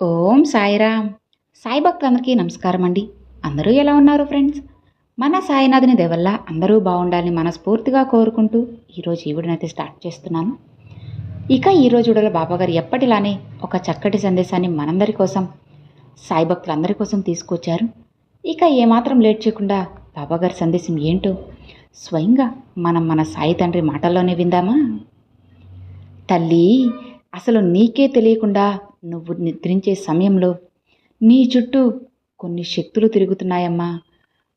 ఓం సాయిరామ్. సాయి భక్తులందరికీ నమస్కారం అండి. అందరూ ఎలా ఉన్నారు ఫ్రెండ్స్? మన సాయినాథుని దేవల్ల అందరూ బాగుండాలని మనస్ఫూర్తిగా కోరుకుంటూ ఈరోజు ఈ వీడియోనైతే స్టార్ట్ చేస్తున్నాను. ఇక ఈరోజు వీడియోలో బాబాగారు ఎప్పటిలానే ఒక చక్కటి సందేశాన్ని మనందరి కోసం సాయి భక్తులందరి కోసం తీసుకొచ్చారు. ఇక ఏమాత్రం లేట్ చేయకుండా బాబాగారి సందేశం ఏంటో స్వయంగా మనం మన సాయి తండ్రి మాటల్లోనే విందామా? తల్లి అసలు నీకే తెలియకుండా నువ్వు నిద్రించే సమయంలో నీ చుట్టూ కొన్ని శక్తులు తిరుగుతున్నాయమ్మా.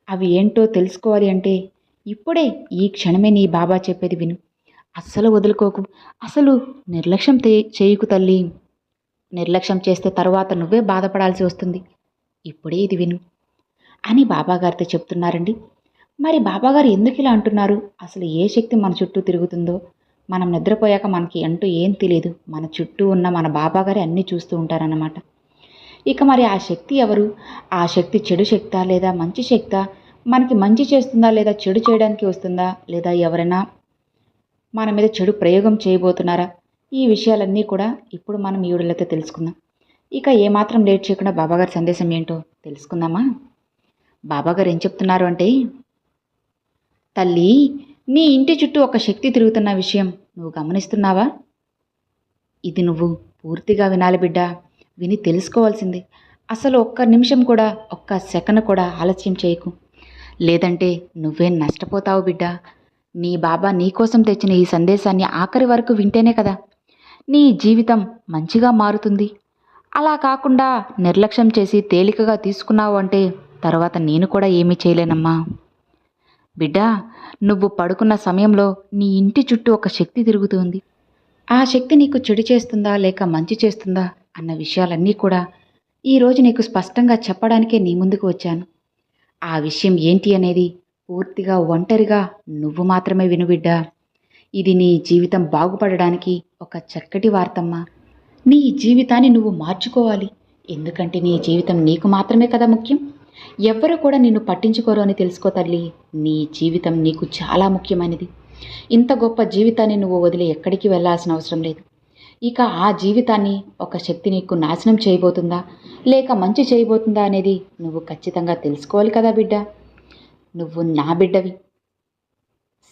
అవి ఏంటో తెలుసుకోవాలి అంటే ఇప్పుడే ఈ క్షణమే నీ బాబా చెప్పేది విను. అస్సలు వదులుకోకు. అసలు నిర్లక్ష్యం చేయకు తల్లి. నిర్లక్ష్యం చేస్తే తర్వాత నువ్వే బాధపడాల్సి వస్తుంది. ఇప్పుడే ఇది విను. అని బాబాగారితో చెప్తున్నారండి. మరి బాబాగారు ఎందుకు ఇలా అంటున్నారు? అసలు ఏ శక్తి మన చుట్టూ తిరుగుతుందో? మనం నిద్రపోయాక మనకి అంటూ ఏం తెలియదు మన చుట్టూ ఉన్న మన బాబాగారి అన్నీ చూస్తూ ఉంటారన్నమాట. ఇక మరి ఆ శక్తి ఎవరు? ఆ శక్తి చెడు శక్తా లేదా మంచి శక్తా? మనకి మంచి చేస్తుందా లేదా చెడు చేయడానికి వస్తుందా లేదా ఎవరైనా మన మీద చెడు ప్రయోగం చేయబోతున్నారా? ఈ విషయాలన్నీ కూడా ఇప్పుడు మనం ఈవిడలతో తెలుసుకుందాం. ఇక ఏమాత్రం లేట్ చేయకుండా బాబాగారి సందేశం ఏంటో తెలుసుకుందామా? బాబాగారు ఏం చెప్తున్నారు అంటే తల్లి నీ ఇంటి చుట్టూ ఒక శక్తి తిరుగుతున్న విషయం నువ్వు గమనిస్తున్నావా? ఇది నువ్వు పూర్తిగా వినాలి బిడ్డ. విని తెలుసుకోవాల్సింది. అసలు ఒక్క నిమిషం కూడా ఒక్క సెకండ్ కూడా ఆలస్యం చేయకు. లేదంటే నువ్వే నష్టపోతావు బిడ్డ. నీ బాబా నీకోసం తెచ్చిన ఈ సందేశాన్ని ఆఖరి వరకు వింటేనే కదా. నీ జీవితం మంచిగా మారుతుంది. అలా కాకుండా నిర్లక్ష్యం చేసి తేలికగా తీసుకున్నావు అంటే తర్వాత నేను కూడా ఏమీ చేయలేనమ్మా. బిడ్డా నువ్వు పడుకున్న సమయంలో నీ ఇంటి చుట్టూ ఒక శక్తి తిరుగుతుంది. ఆ శక్తి నీకు చెడు చేస్తుందా లేక మంచి చేస్తుందా అన్న విషయాలన్నీ కూడా ఈరోజు నీకు స్పష్టంగా చెప్పడానికే నీ ముందుకు వచ్చాను. ఆ విషయం ఏంటి అనేది పూర్తిగా ఒంటరిగా నువ్వు మాత్రమే విను బిడ్డా. ఇది నీ జీవితం బాగుపడడానికి ఒక చక్కటి వార్తమ్మా. నీ జీవితాన్ని నువ్వు మార్చుకోవాలి. ఎందుకంటే నీ జీవితం నీకు మాత్రమే కదా ముఖ్యం. ఎవ్వరు కూడా నిన్ను పట్టించుకోరు అని తెలుసుకో తల్లి. నీ జీవితం నీకు చాలా ముఖ్యమైనది. ఇంత గొప్ప జీవితాన్ని నువ్వు వదిలి ఎక్కడికి వెళ్ళాల్సిన అవసరం లేదు. ఇక ఆ జీవితాన్ని ఒక శక్తి నీకు నాశనం చేయబోతుందా? లేక మంచి చేయబోతుందా అనేది నువ్వు ఖచ్చితంగా తెలుసుకోవాలి కదా బిడ్డ. నువ్వు నా బిడ్డవి.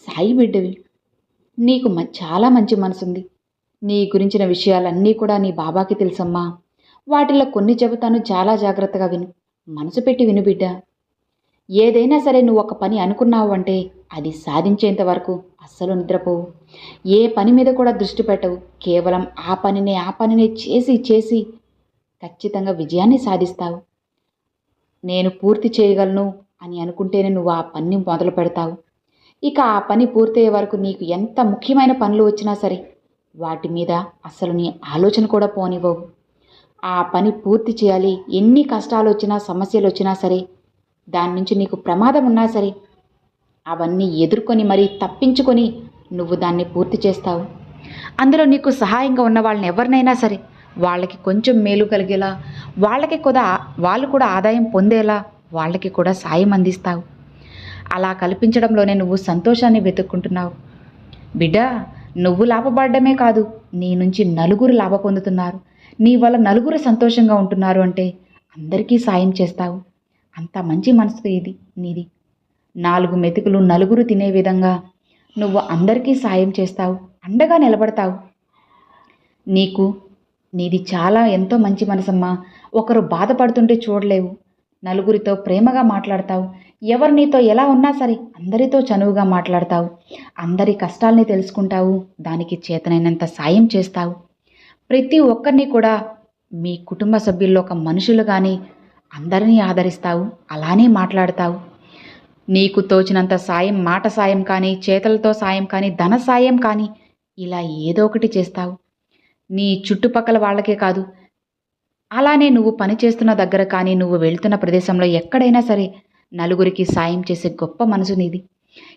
సాయి బిడ్డవి. నీకు మ- చాలా మంచి మనసుంది. నీ గురించిన విషయాలన్నీ కూడా నీ బాబాకి తెలుసమ్మా. వాటిలో కొన్ని చెబుతాను చాలా జాగ్రత్తగా విను. మనసు పెట్టి విను బిడ్డ. ఏదైనా సరే నువ్వు ఒక పని అనుకున్నావు అంటే అది సాధించేంత వరకు అస్సలు నిద్రపోవు. ఏ పని మీద కూడా దృష్టి పెట్టవు. కేవలం ఆ పనినే ఆ పనినే చేసి చేసి ఖచ్చితంగా విజయాన్ని సాధిస్తావు. నేను పూర్తి చేయగలను అని అనుకుంటేనే నువ్వు ఆ పని మొదలు పెడతావు. ఇక ఆ పని పూర్తయ్యే వరకు నీకు ఎంత ముఖ్యమైన పనులు వచ్చినా సరే వాటి మీద అస్సలు నీ ఆలోచన కూడా పోనివ్వవు. ఆ పని పూర్తి చేయాలి. ఎన్ని కష్టాలు వచ్చినా సమస్యలు వచ్చినా సరే దాని నుంచి నీకు ప్రమాదం ఉన్నా సరే అవన్నీ ఎదుర్కొని మరీ తప్పించుకొని నువ్వు దాన్ని పూర్తి చేస్తావు. అందులో నీకు సహాయంగా ఉన్న వాళ్ళని ఎవరినైనా సరే వాళ్ళకి కొంచెం మేలు కలిగేలా వాళ్ళకి కూడా వాళ్ళు కూడా ఆదాయం పొందేలా వాళ్ళకి కూడా సాయం అందిస్తావు. అలా కల్పించడంలోనే నువ్వు సంతోషాన్ని వెతుక్కుంటున్నావు. బిడ్డ నువ్వు లాభపడడమే కాదు నీ నుంచి నలుగురు లాభ పొందుతున్నారు. నీ వల్ల నలుగురు సంతోషంగా ఉంటున్నారు అంటే అందరికీ సాయం చేస్తావు. అంత మంచి మనసు ఇది నీది. నాలుగు మెతుకులు నలుగురు తినే విధంగా నువ్వు అందరికీ సాయం చేస్తావు అండగా నిలబడతావు. నీకు నీది చాలా ఎంతో మంచి మనసమ్మా. ఒకరు బాధపడుతుంటే చూడలేవు. నలుగురితో ప్రేమగా మాట్లాడతావు. ఎవరు నీతో ఎలా ఉన్నా సరే అందరితో చనువుగా మాట్లాడతావు. అందరి కష్టాల్ని తెలుసుకుంటావు. దానికి చేతనైనంత సాయం చేస్తావు. ప్రతి ఒక్కరిని కూడా మీ కుటుంబ సభ్యుల్లో ఒక మనుషులు కానీ అందరినీ ఆదరిస్తావు అలానే మాట్లాడతావు. నీకు తోచినంత సాయం మాట సాయం కానీ చేతలతో సాయం కానీ ధన సాయం కానీ ఇలా ఏదో ఒకటి చేస్తావు. నీ చుట్టుపక్కల వాళ్ళకే కాదు అలానే నువ్వు పనిచేస్తున్న దగ్గర కానీ నువ్వు వెళ్తున్న ప్రదేశంలో ఎక్కడైనా సరే నలుగురికి సాయం చేసే గొప్ప మనసు నీది.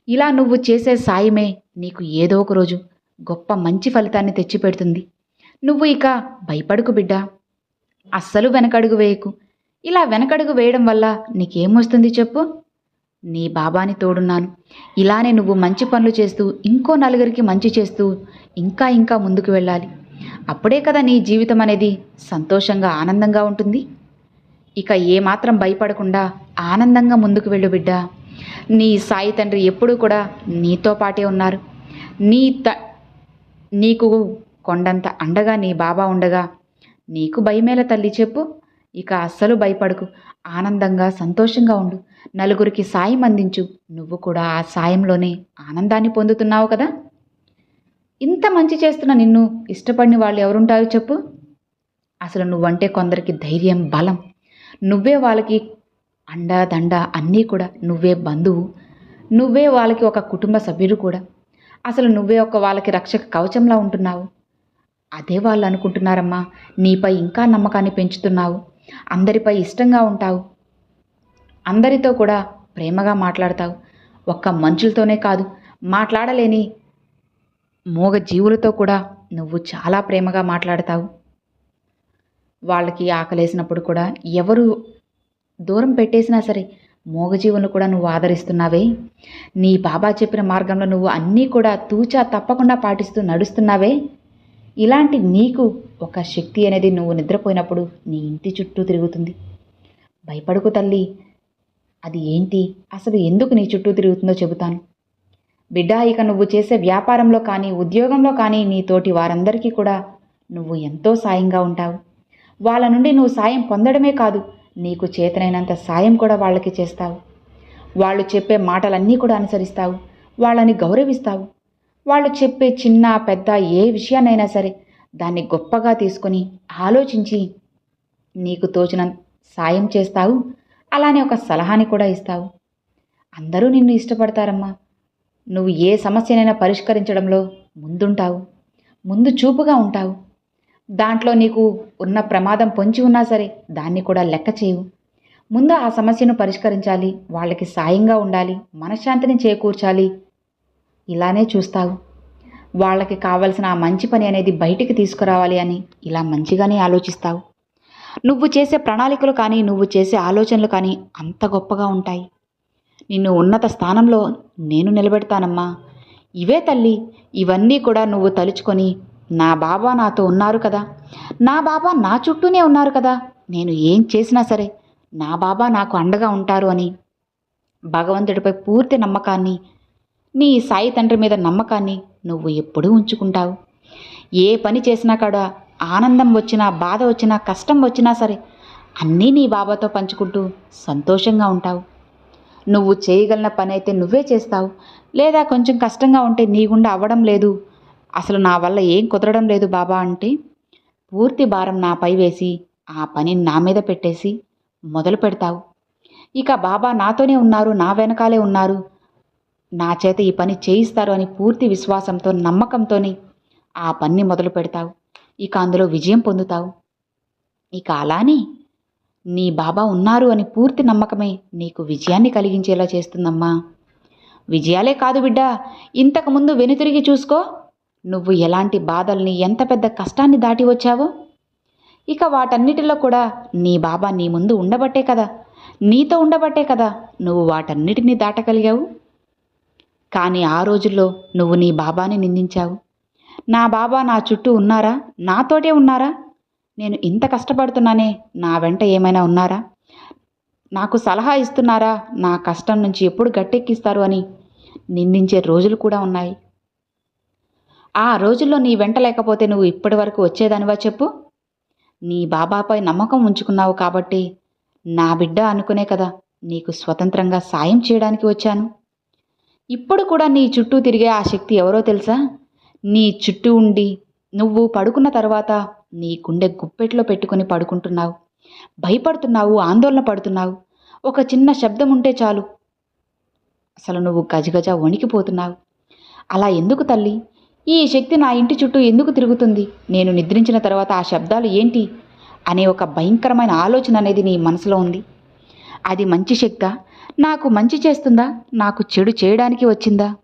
ఇలా నువ్వు చేసే సాయమే నీకు ఏదో ఒక రోజు గొప్ప మంచి ఫలితాన్ని తెచ్చిపెడుతుంది. నువ్వు ఇక భయపడుకు బిడ్డా. అస్సలు వెనకడుగు వేయకు. ఇలా వెనకడుగు వేయడం వల్ల నీకేమొస్తుంది చెప్పు? నీ బాబాని తోడున్నాను. ఇలానే నువ్వు మంచి పనులు చేస్తూ ఇంకో నలుగురికి మంచి చేస్తూ ఇంకా ఇంకా ముందుకు వెళ్ళాలి. అప్పుడే కదా నీ జీవితం అనేది సంతోషంగా ఆనందంగా ఉంటుంది. ఇక ఏమాత్రం భయపడకుండా ఆనందంగా ముందుకు వెళ్ళు బిడ్డ. నీ సాయి తండ్రి ఎప్పుడూ కూడా నీతో పాటే ఉన్నారు. నీ త నీకు కొండంత అండగా నీ బాబా ఉండగా నీకు భయమేల తల్లి చెప్పు. ఇక అస్సలు భయపడకు. ఆనందంగా సంతోషంగా ఉండు. నలుగురికి సాయం అందించు. నువ్వు కూడా ఆ సాయంలోనే ఆనందాన్ని పొందుతున్నావు కదా? ఇంత మంచి చేస్తున్న నిన్ను ఇష్టపడిన వాళ్ళు ఎవరుంటారో చెప్పు. అసలు నువ్వంటే కొందరికి ధైర్యం బలం. నువ్వే వాళ్ళకి అండా దండ అన్నీ కూడా నువ్వే బంధువు. నువ్వే వాళ్ళకి ఒక కుటుంబ సభ్యుడు కూడా. అసలు నువ్వే ఒక వాళ్ళకి రక్షక కవచంలా ఉంటున్నావు. అదే వాళ్ళు అనుకుంటున్నారమ్మా నీపై ఇంకా నమ్మకాన్ని పెంచుతున్నావు. అందరిపై ఇష్టంగా ఉంటావు. అందరితో కూడా ప్రేమగా మాట్లాడతావు. ఒక్క మనుషులతోనే కాదు మాట్లాడలేని మూగ జీవులతో కూడా నువ్వు చాలా ప్రేమగా మాట్లాడతావు. వాళ్ళకి ఆకలేసినప్పుడు కూడా ఎవరు దూరం పెట్టేసినా సరే మూగజీవులను కూడా నువ్వు ఆదరిస్తున్నావే. నీ బాబా చెప్పిన మార్గంలో నువ్వు అన్నీ కూడా తూచా తప్పకుండా పాటిస్తూ నడుస్తున్నావే. ఇలాంటి నీకు ఒక శక్తి అనేది నువ్వు నిద్రపోయినప్పుడు నీ ఇంటి చుట్టూ తిరుగుతుంది. భయపడుకు తల్లి. అది ఏంటి? అసలు ఎందుకు నీ చుట్టూ తిరుగుతుందో చెబుతాను. బిడ్డ ఇక నువ్వు చేసే వ్యాపారంలో కానీ ఉద్యోగంలో కానీ నీ తోటి వారందరికీ కూడా నువ్వు ఎంతో సాయంగా ఉంటావు. వాళ్ళ నుండి నువ్వు సాయం పొందడమే కాదు నీకు చేతనైనంత సాయం కూడా వాళ్ళకి చేస్తావు. వాళ్ళు చెప్పే మాటలన్నీ కూడా అనుసరిస్తావు. వాళ్ళని గౌరవిస్తావు. వాళ్ళు చెప్పే చిన్న పెద్ద ఏ విషయాన్నైనా సరే దాన్ని గొప్పగా తీసుకొని ఆలోచించి నీకు తోచిన సాయం చేస్తావు అలానే ఒక సలహాని కూడా ఇస్తావు. అందరూ నిన్ను ఇష్టపడతారమ్మా. నువ్వు ఏ సమస్యనైనా పరిష్కరించడంలో ముందుంటావు. ముందు చూపుగా ఉంటావు. దాంట్లో నీకు ఉన్న ప్రమాదం పొంచి ఉన్నా సరే దాన్ని కూడా లెక్క చేయవు ముందు ఆ సమస్యను పరిష్కరించాలి వాళ్ళకి సాయంగా ఉండాలి మనశ్శాంతిని చేకూర్చాలి ఇలానే చూస్తావు. వాళ్ళకి కావలసిన ఆ మంచి పని అనేది బయటికి తీసుకురావాలి అని ఇలా మంచిగానే ఆలోచిస్తావు. నువ్వు చేసే ప్రణాళికలు కానీ నువ్వు చేసే ఆలోచనలు కానీ అంత గొప్పగా ఉంటాయి. నిన్ను ఉన్నత స్థానంలో నేను నిలబెడతానమ్మా. ఇవే తల్లి ఇవన్నీ కూడా నువ్వు తలుచుకొని నా బాబా నాతో ఉన్నారు కదా. నా బాబా నా చుట్టూనే ఉన్నారు కదా. నేను ఏం చేసినా సరే నా బాబా నాకు అండగా ఉంటారు అని భగవంతుడిపై పూర్తి నమ్మకాన్ని నీ సాయి తండ్రి మీద నమ్మకాన్ని నువ్వు ఎప్పుడూ ఉంచుకుంటావు. ఏ పని చేసినా కూడా ఆనందం వచ్చినా బాధ వచ్చినా కష్టం వచ్చినా సరే అన్నీ నీ బాబాతో పంచుకుంటూ సంతోషంగా ఉంటావు. నువ్వు చేయగలిగిన పని అయితే నువ్వే చేస్తావు. లేదా కొంచెం కష్టంగా ఉంటే నీ గుండా అవ్వడం లేదు. అసలు నా వల్ల ఏం కుదరడం లేదు బాబా అంటే పూర్తి భారం నాపై వేసి ఆ పని నా మీద పెట్టేసి మొదలు పెడతావు. ఇక బాబా నాతోనే ఉన్నారు నా వెనకాలే ఉన్నారు. నా చేత ఈ పని చేయిస్తారు అని పూర్తి విశ్వాసంతో నమ్మకంతోనే ఆ పని మొదలు పెడతావు. ఇక అందులో విజయం పొందుతావు. ఇక అలానే నీ బాబా ఉన్నారు అని పూర్తి నమ్మకమే నీకు విజయాన్ని కలిగించేలా చేస్తుందమ్మా. విజయాలే కాదు బిడ్డ ఇంతకుముందు వెనుతిరిగి చూసుకో నువ్వు ఎలాంటి బాధల్ని ఎంత పెద్ద కష్టాన్ని దాటి వచ్చావో? ఇక వాటన్నిటిలో కూడా నీ బాబా నీ ముందు ఉండబట్టే కదా నీతో ఉండబట్టే కదా నువ్వు వాటన్నిటినీ దాటగలిగావు. కానీ ఆ రోజుల్లో నువ్వు నీ బాబాని నిందించావు. నా బాబా నా చుట్టూ ఉన్నారా? నాతోటే ఉన్నారా? నేను ఇంత కష్టపడుతున్నానే నా వెంట ఏమైనా ఉన్నారా? నాకు సలహా ఇస్తున్నారా? నా కష్టం నుంచి ఎప్పుడు గట్టెక్కిస్తారు అని నిందించే రోజులు కూడా ఉన్నాయి. ఆ రోజుల్లో నీ వెంట లేకపోతే నువ్వు ఇప్పటి వరకు వచ్చేదానివా చెప్పు? నీ బాబాపై నమ్మకం ఉంచుకున్నావు కాబట్టి నా బిడ్డ అనుకునే కదా నీకు స్వతంత్రంగా సాయం చేయడానికి వచ్చాను. ఇప్పుడు కూడా నీ చుట్టూ తిరిగే ఆ శక్తి ఎవరో తెలుసా? నీ చుట్టూ ఉండి నువ్వు పడుకున్న తర్వాత నీ గుండె గుప్పెట్లో పెట్టుకుని పడుకుంటున్నావు. భయపడుతున్నావు ఆందోళన పడుతున్నావు. ఒక చిన్న శబ్దం ఉంటే చాలు. అసలు నువ్వు గజగజ వణికిపోతున్నావు. అలా ఎందుకు తల్లి? ఈ శక్తి నా ఇంటి చుట్టూ ఎందుకు తిరుగుతుంది? నేను నిద్రించిన తర్వాత ఆ శబ్దాలు ఏంటి? అనే ఒక భయంకరమైన ఆలోచన అనేది నీ మనసులో ఉంది. అది మంచి శక్తా? నాకు మంచి చేస్తుందా? నాకు చెడు చేయడానికి వచ్చిందా?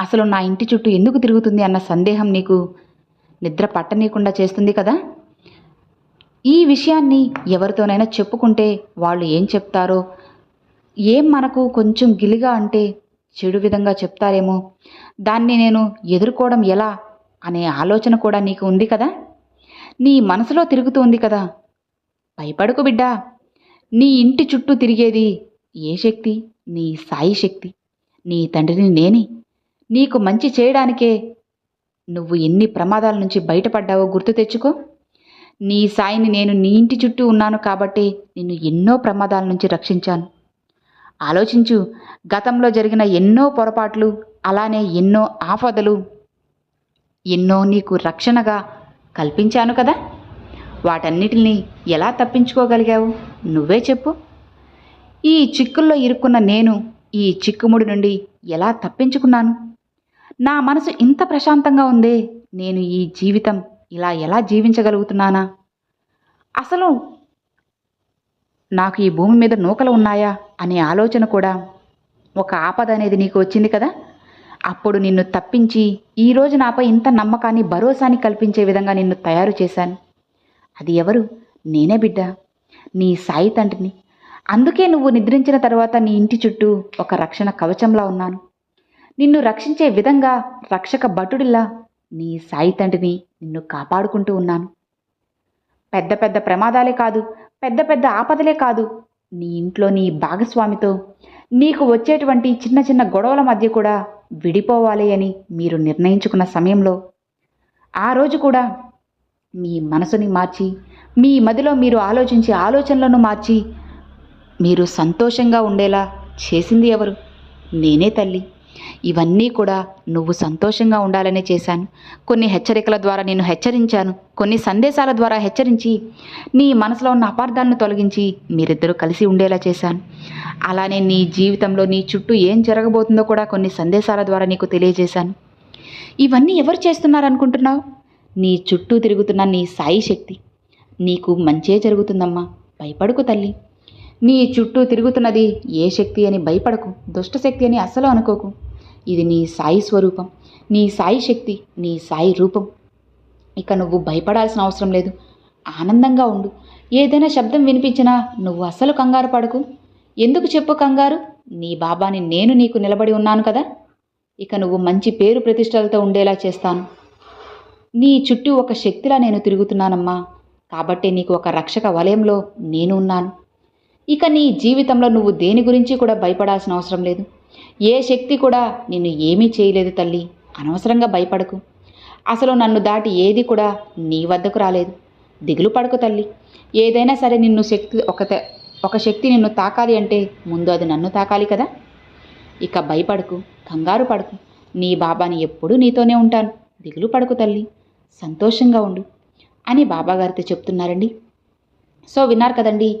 అసలు నా ఇంటి చుట్టూ ఎందుకు తిరుగుతుంది అన్న సందేహం నీకు నిద్ర పట్టనీయకుండా చేస్తుంది కదా? ఈ విషయాన్ని ఎవరితోనైనా చెప్పుకుంటే వాళ్ళు ఏం చెప్తారో? ఏం మనకు కొంచెం గిలిగా అంటే చెడు విధంగా చెప్తారేమో? దాన్ని నేను ఎదుర్కోవడం ఎలా అనే ఆలోచన కూడా నీకు ఉంది కదా? నీ మనసులో తిరుగుతూ ఉంది కదా? భయపడకు బిడ్డా. నీ ఇంటి చుట్టూ తిరిగేది ఏ శక్తి? నీ సాయి శక్తి. నీ తండ్రిని నేనే. నీకు మంచి చేయడానికే నువ్వు ఎన్ని ప్రమాదాల నుంచి బయటపడ్డావో గుర్తు తెచ్చుకో. నీ సాయిని నేను నీ ఇంటి చుట్టూ ఉన్నాను కాబట్టి నిన్ను ఎన్నో ప్రమాదాల నుంచి రక్షించాను. ఆలోచించు గతంలో జరిగిన ఎన్నో పొరపాట్లు అలానే ఎన్నో ఆపదలు ఎన్నో నీకు రక్షణగా కల్పించాను కదా. వాటన్నిటిని ఎలా తప్పించుకోగలిగావు? నువ్వే చెప్పు. ఈ చిక్కుల్లో ఇరుక్కున్న నేను ఈ చిక్కుముడి నుండి ఎలా తప్పించుకున్నాను? నా మనసు ఇంత ప్రశాంతంగా ఉందే నేను ఈ జీవితం ఇలా ఎలా జీవించగలుగుతున్నానా? అసలు నాకు ఈ భూమి మీద నూకలు ఉన్నాయా అనే ఆలోచన కూడా ఒక ఆపద అనేది నీకు వచ్చింది కదా? అప్పుడు నిన్ను తప్పించి ఈరోజు నాపై ఇంత నమ్మకాన్ని భరోసాని కల్పించే విధంగా నిన్ను తయారు చేశాను. అది ఎవరు? నేనే బిడ్డ. నీ సాయి తండ్రిని. అందుకే నువ్వు నిద్రించిన తర్వాత నీ ఇంటి చుట్టూ ఒక రక్షణ కవచంలా ఉన్నాను. నిన్ను రక్షించే విధంగా రక్షక భటుడిలా నీ సాయి తండ్రిని నిన్ను కాపాడుకుంటూ ఉన్నాను. పెద్ద పెద్ద ప్రమాదాలే కాదు పెద్ద పెద్ద ఆపదలే కాదు నీ ఇంట్లో నీ భాగస్వామితో నీకు వచ్చేటువంటి చిన్న చిన్న గొడవల మధ్య కూడా విడిపోవాలి అని మీరు నిర్ణయించుకున్న సమయంలో ఆ రోజు కూడా మీ మనసుని మార్చి మీ మదిలో మీరు ఆలోచించే ఆలోచనలను మార్చి మీరు సంతోషంగా ఉండేలా చేసింది ఎవరు? నేనే తల్లి. ఇవన్నీ కూడా నువ్వు సంతోషంగా ఉండాలనే చేశాను. కొన్ని హెచ్చరికల ద్వారా నేను హెచ్చరించాను. కొన్ని సందేశాల ద్వారా హెచ్చరించి నీ మనసులో ఉన్న అపార్థాలను తొలగించి మీరిద్దరూ కలిసి ఉండేలా చేశాను. అలానే నీ జీవితంలో నీ చుట్టూ ఏం జరగబోతుందో కూడా కొన్ని సందేశాల ద్వారా నీకు తెలియజేశాను. ఇవన్నీ ఎవరు చేస్తున్నారనుకుంటున్నావు? నీ చుట్టూ తిరుగుతున్న నీ సాయి శక్తి. నీకు మంచే జరుగుతుందమ్మా. భయపడుకు తల్లి. నీ చుట్టూ తిరుగుతున్నది ఏ శక్తి అని భయపడకు దుష్టశక్తి అని అస్సలు అనుకోకు. ఇది నీ సాయి స్వరూపం నీ సాయి శక్తి నీ సాయి రూపం. ఇక నువ్వు భయపడాల్సిన అవసరం లేదు. ఆనందంగా ఉండు. ఏదైనా శబ్దం వినిపించినా నువ్వు అస్సలు కంగారు పడకు. ఎందుకు చెప్పు కంగారు? నీ బాబాని నేను నీకు నిలబడి ఉన్నాను కదా. ఇక నువ్వు మంచి పేరు ప్రతిష్టలతో ఉండేలా చేస్తాను. నీ చుట్టూ ఒక శక్తిలా నేను తిరుగుతున్నానమ్మా. కాబట్టి నీకు ఒక రక్షక వలయంలో నేను ఉన్నాను. ఇక నీ జీవితంలో నువ్వు దేని గురించి కూడా భయపడాల్సిన అవసరం లేదు. ఏ శక్తి కూడా నిన్ను ఏమీ చేయలేదు తల్లి. అనవసరంగా భయపడకు. అసలు నన్ను దాటి ఏది కూడా నీ వద్దకు రాలేదు. దిగులు పడకు తల్లి. ఏదైనా సరే నిన్ను శక్తి ఒక త- ఒక శక్తి నిన్ను తాకాలి అంటే ముందు అది నన్ను తాకాలి కదా. ఇక భయపడకు కంగారు పడకు. నీ బాబాని ఎప్పుడూ నీతోనే ఉంటాను. దిగులు పడకు తల్లి. సంతోషంగా ఉండు. అని బాబాగారితో చెప్తున్నారండి. సో విన్నారు కదండి